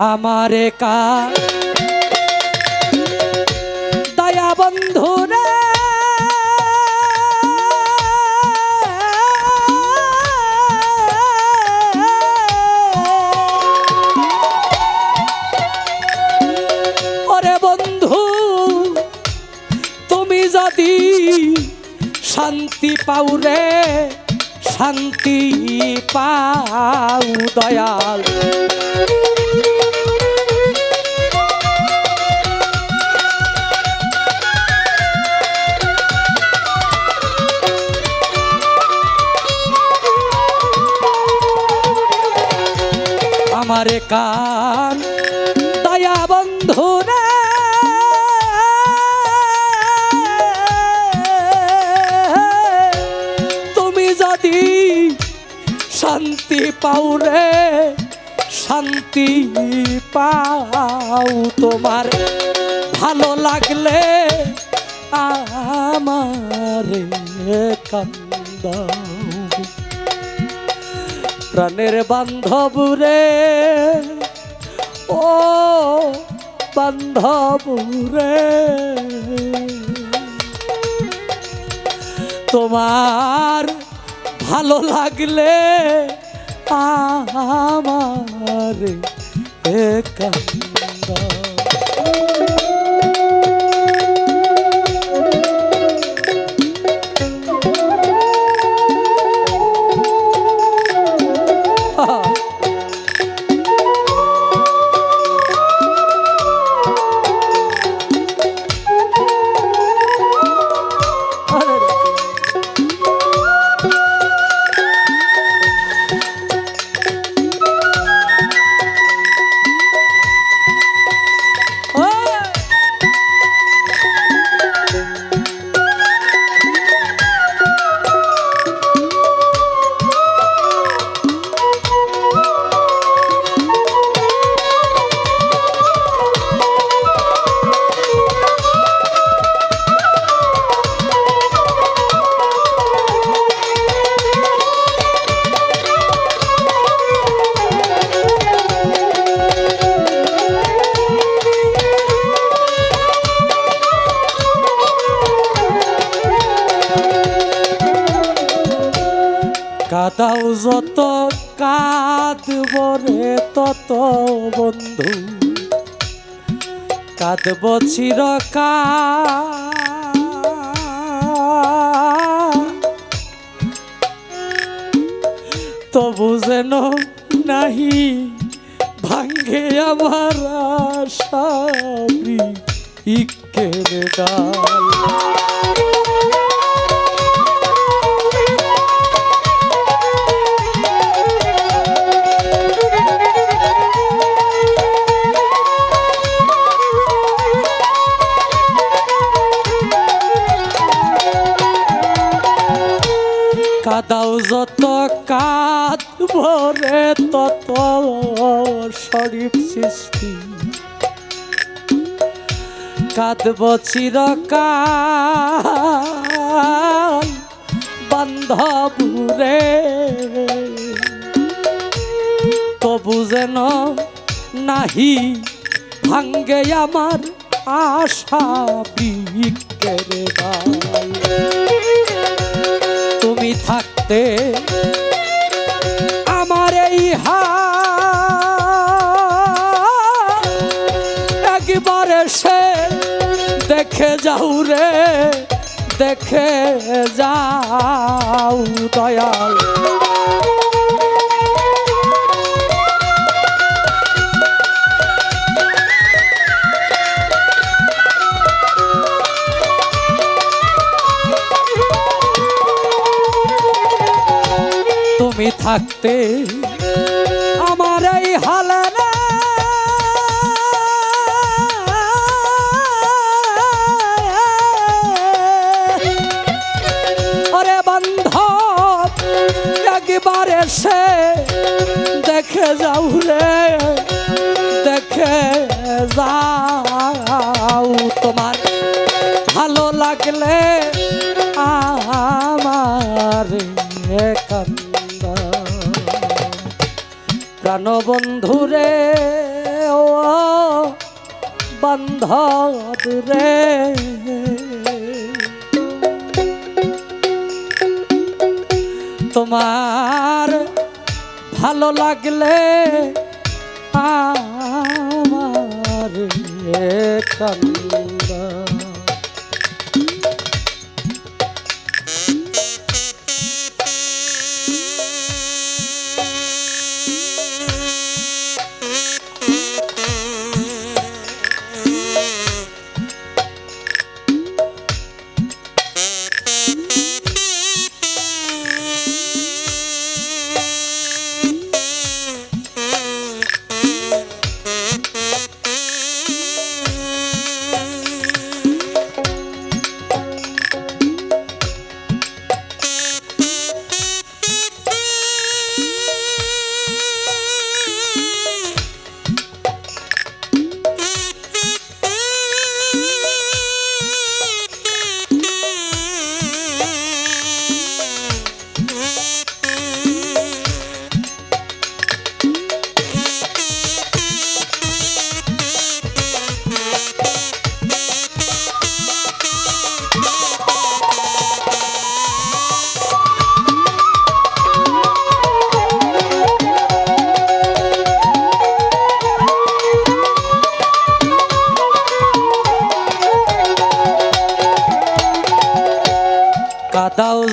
আমারে কা দয়া বন্ধু রে। ওরে বন্ধু, তুমি যদি শান্তি পাও রে, শান্তি পাও দয়াল। আমারে কান, দয়া বন্ধু তুমি যদি শান্তি পাও রে, শান্তি পাও তোমার। ভালো লাগলে আমারে কান্দাও। প্রাণের বান্ধব রে। ও বান্ধব রে। তোমার ভালো লাগলে আমার একান্দ কাদাও যত কাঁদব রে তত বন্ধু। কাঁদব চিরকা তবু যেন নাহি ভাঙ্গে আমার আশা ইকের ডাল। যত কাঁদ ভরে তত শরীফ সৃষ্টি। কাঁদব চিরকাল বান্ধব রে তবু যেন নাহি ভাঙ্গে আমার আশা বিকের ডাল থাকতে আমার এই হাত একবার সে দেখে যাও রে দেখে যাও দয়াল। থাকতে আমার এই হালে ওরে বান্ধব একবার এসে দেখে যাও রে দেখে যাও তোমার কান্দা প্রাণবন্ধুরে ও বান্ধব রে। তোমার ভালো লাগলে আমার কান্দা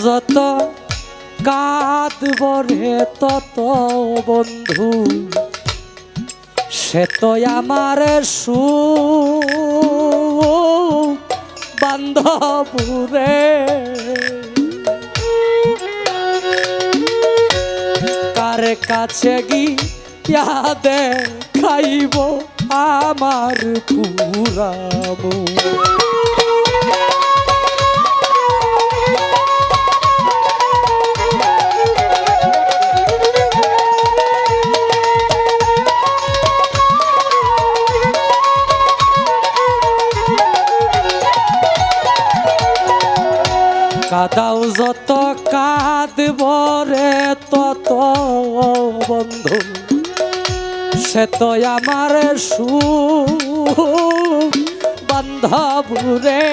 যত কাঁদব রে তত বন্ধু, সে তো আমার সু বান্ধব রে কার কাছে গিয়া দেখাইব আমার পুরাবো? কাদাও যত কাঁদব রে তত বন্ধু। সে তো আমার সু বান্ধব রে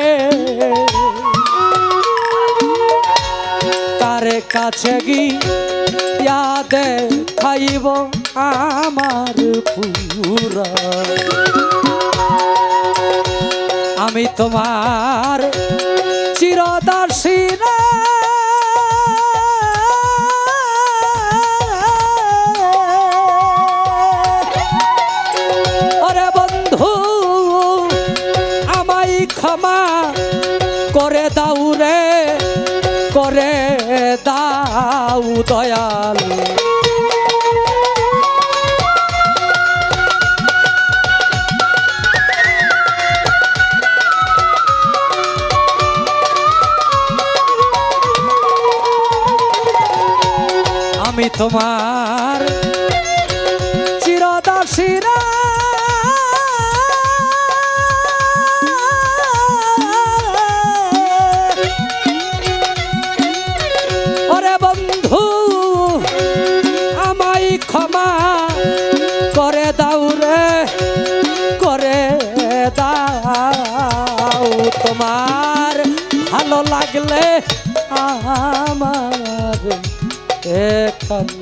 তার কাছে গিয়া দেখাইব আমার পুরা। আমি তোমার চিরদাসী রে ওরে বন্ধু আমায় ক্ষমা করে দাও রে করে দাও দয়াল। তোমার চিরদাসী রে ওরে বন্ধু ক্ষমা করে দাও রে, করে দাও। তোমার ভালো লাগলে আমার এ কান্দা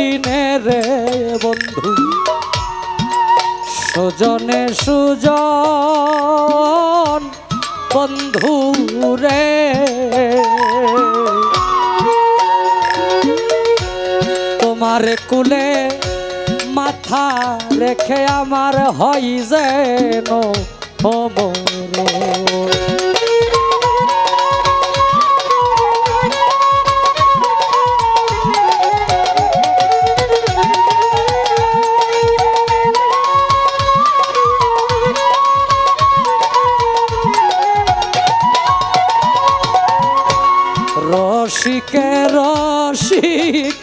চিনে রে বন্ধু? সুজনে সুজন বন্ধু রে। তোমার কুলে মাথা রেখে আমার হয় যেন অমর। রসিকে রসিক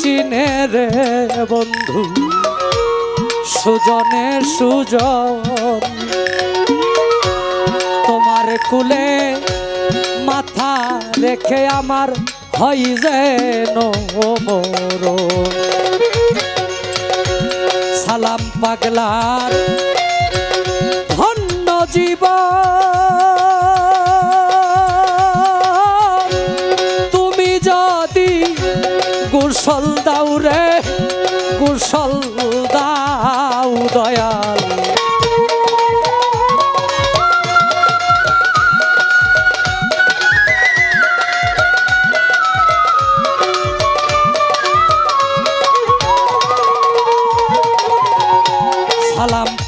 চিনে রে বন্ধু। সুজনে সুজন, তোমার কুলে মাথা রেখে আমার হয় যেন সালাম পাগলার ধন্য জীবন।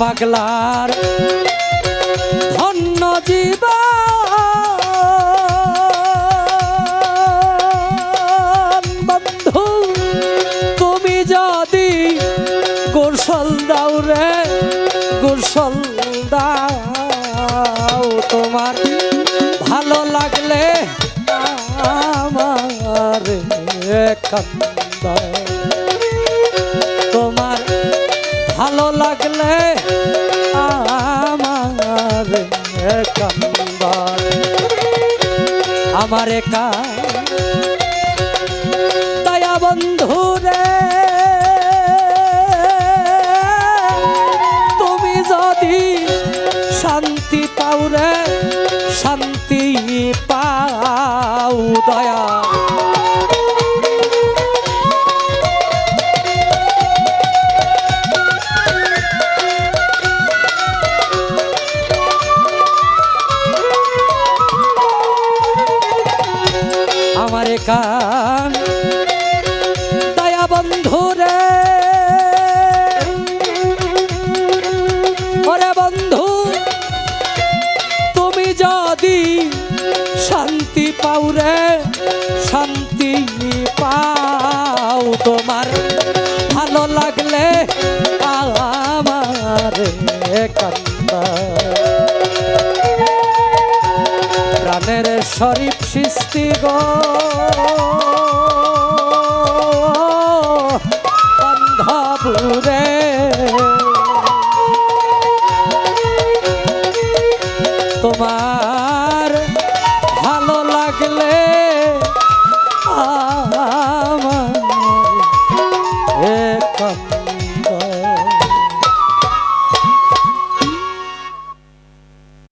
পাগলার ধন্য জীবন বন্ধু, তুমি যদি গোসল দাও রে, গোসল দাও। তোমার ভালো লাগলে আমার কান্দা আমার একা দয়া বন্ধু রে তুমি যদি শান্তি পাও রে শান্তি পাও শান্তি পাও রে শান্তি পাও তোমার। ভালো লাগলে আমার কান্দা প্রাণের শরীফ সৃষ্টি গো।